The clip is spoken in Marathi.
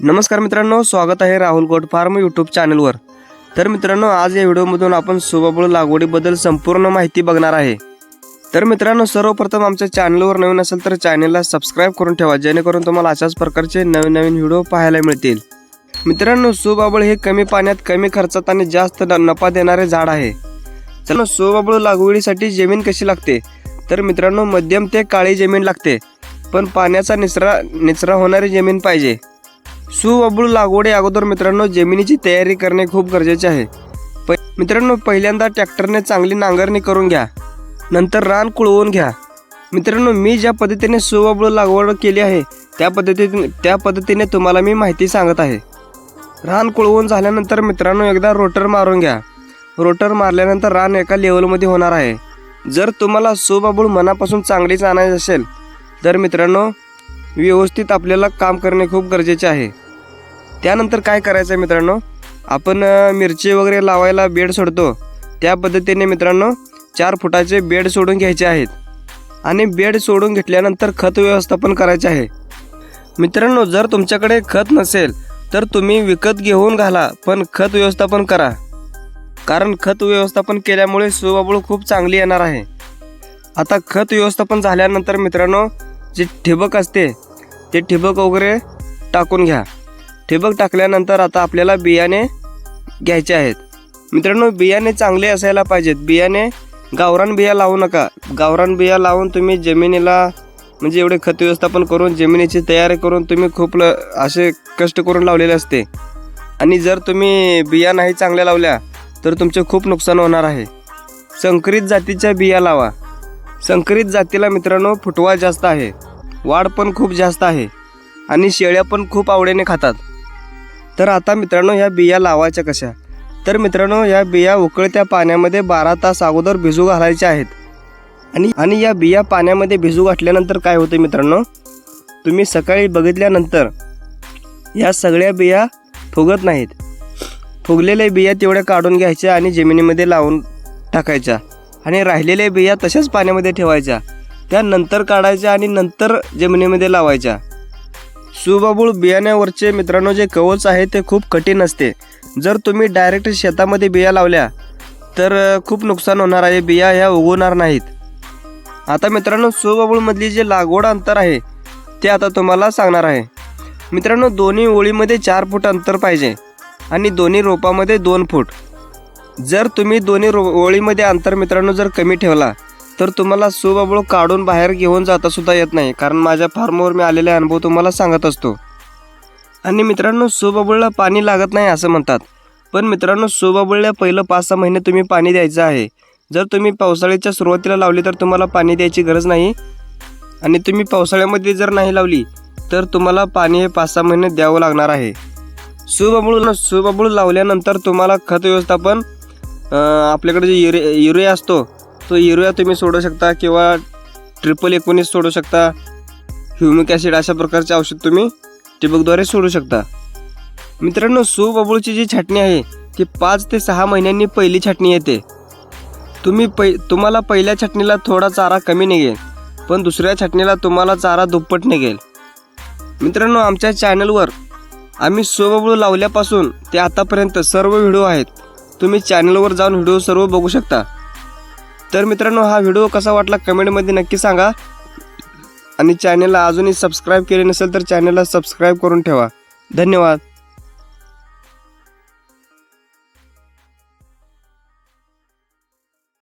नमस्कार मित्रांनो स्वागत आहे राहुल गोट फार्म यूट्यूब चॅनलवर. तर मित्रांनो आज या व्हिडिओमधून आपण सोबाबूळ लागवडीबद्दल संपूर्ण माहिती बघणार आहे. तर मित्रांनो सर्वप्रथम आमच्या चॅनलवर नवीन असेल तर चॅनलला सबस्क्राईब करून ठेवा जेणेकरून तुम्हाला अशाच प्रकारचे नवीन नवीन व्हिडिओ पाहायला मिळतील. मित्रांनो सुबाबळ हे कमी पाण्यात कमी खर्चात आणि जास्त न- नफा देणारे झाड आहे. चला सोबाबूळ लागवडीसाठी जमीन कशी लागते? तर मित्रांनो मध्यम ते काळी जमीन लागते पण पाण्याचा निचरा निचरा होणारी जमीन पाहिजे. सुबबूळ लागवडी अगोदर मित्रांनो जमिनीची तयारी करणे खूप गरजेचे आहे. प मित्रांनो पहिल्यांदा ट्रॅक्टरने चांगली नांगरणी करून घ्या. नंतर रान कुळवून घ्या. मित्रांनो मी ज्या पद्धतीने सुबबूळ लागवड केली आहे त्या पद्धतीने त्या पद्धतीने तुम्हाला मी माहिती सांगत आहे. रान कुळवून झाल्यानंतर मित्रांनो एकदा रोटर मारून घ्या. रोटर मारल्यानंतर रान एका लेवलमध्ये होणार आहे. जर तुम्हाला सुबाबूळ मनापासून चांगलीच आणायची असेल तर मित्रांनो व्यवस्थित आपल्याला काम करणे खूप गरजेचे आहे. त्यानंतर काय करायचं आहे मित्रांनो? आपण मिरची वगैरे लावायला बेड सोडतो. त्या पद्धतीने मित्रांनो चार फुटाचे बेड सोडून घ्यायचे आहेत. आणि बेड सोडून घेतल्यानंतर खत व्यवस्थापन करायचे आहे. मित्रांनो जर तुमच्याकडे खत नसेल तर तुम्ही विकत घेऊन घाला पण खत व्यवस्थापन करा. कारण खत व्यवस्थापन केल्यामुळे सुबाबूळ खूप चांगली येणार आहे. आता खत व्यवस्थापन झाल्यानंतर मित्रांनो जे ठिबक असते ते ठिबक वगैरे टाकून घ्या. ठिबक टाकल्यानंतर आता आपल्याला बियाणे घ्यायचे आहेत. मित्रांनो बियाणे चांगले असायला पाहिजेत. बियाणे गावरान बिया लावू नका. गावरान बिया लावून तुम्ही जमिनीला म्हणजे एवढे खत व्यवस्थापन करून जमिनीची तयारी करून तुम्ही खूप ल असे कष्ट करून लावलेले असते. आणि जर तुम्ही बिया नाही चांगल्या लावल्या तर तुमचे खूप नुकसान होणार आहे. संकरित जातीच्या बिया लावा. संकरित जातीला मित्रांनो फुटवा जास्त आहे. वाढ पण खूप जास्त आहे आणि शेळ्या पण खूप आवडीने खातात. तर आता मित्रांनो ह्या बिया लावायच्या कशा? तर मित्रांनो ह्या बिया उकळत्या पाण्यामध्ये बारा तास अगोदर भिजू घालायच्या आहेत. आणि आणि या बिया पाण्यामध्ये भिजू घातल्यानंतर काय होतं मित्रांनो? तुम्ही सकाळी बघितल्यानंतर या सगळ्या बिया फुगत नाहीत. फुगलेल्या बिया तेवढ्या काढून घ्यायच्या आणि जमिनीमध्ये लावून टाकायच्या. आणि राहिलेल्या बिया तशाच पाण्यामध्ये ठेवायच्या. त्या नंतर काढायच्या आणि नंतर जमिनीमध्ये लावायच्या. सुबाबूळ बियाण्यावरचे मित्रांनो जे कवच आहे ते खूप कठीण असते. जर तुम्ही डायरेक्ट शेतामध्ये बिया लावल्या तर खूप नुकसान होणार आहे. बिया ह्या उगवणार नाहीत. आता मित्रांनो सुबाबूळमधली जे लागवड अंतर आहे ते आता तुम्हाला सांगणार आहे. मित्रांनो दोन्ही ओळीमध्ये चार फूट अंतर पाहिजे आणि दोन्ही रोपामध्ये दोन फूट. जर तुम्ही दोन्ही रो ओळीमध्ये अंतर मित्रांनो जर कमी ठेवला तर तुम्हाला सुबाबूळ काढून बाहेर घेऊन जाता सुद्धा येत नाही कारण माझ्या फार्मवर मी आलेले अनुभव तुम्हाला सांगत असतो. आणि मित्रांनो सुबाबूळला पाणी लागत नाही असं म्हणतात. पण मित्रांनो सुबाबूळला पहिलं पाच सहा महिने तुम्ही पाणी द्यायचं आहे. जर तुम्ही पावसाळ्याच्या सुरुवातीला लावली तर तुम्हाला पाणी द्यायची गरज नाही. आणि तुम्ही पावसाळ्यामध्ये जर नाही लावली तर तुम्हाला पाणी हे पाच सहा महिने द्यावं लागणार आहे. सुबाबूळ सुबाबूळ लावल्यानंतर तुम्हाला खत व्यवस्थापन आपल्याकडे जे युरे युरिया असतो तो युरिया तुम्ही सोडू शकता किंवा ट्रिपल एकोणीस सोडू शकता. ह्युमिक ॲसिड अशा प्रकारचे औषध तुम्ही टिबकद्वारे सोडू शकता. मित्रांनो सुबाबूळची जी छाटणी आहे ती पाच ते सहा महिन्यांनी पहिली छाटणी येते. तुम्ही पै तुम्हाला पहिल्या छाटणीला थोडा चारा कमी निघेल पण दुसऱ्या छाटणीला तुम्हाला चारा दुप्पट निघेल. मित्रांनो आमच्या चॅनलवर आम्ही सोबबळू लावल्यापासून ते आतापर्यंत सर्व व्हिडिओ आहेत. तुम्ही चॅनलवर जाऊन व्हिडिओ सर्व बघू शकता. तर मित्रांनो हा व्हिडिओ कसा वाटला कमेंटमध्ये नक्की सांगा. आणि चॅनलला अजूनही सबस्क्राईब केले नसेल तर चॅनलला सबस्क्राईब करून ठेवा. धन्यवाद.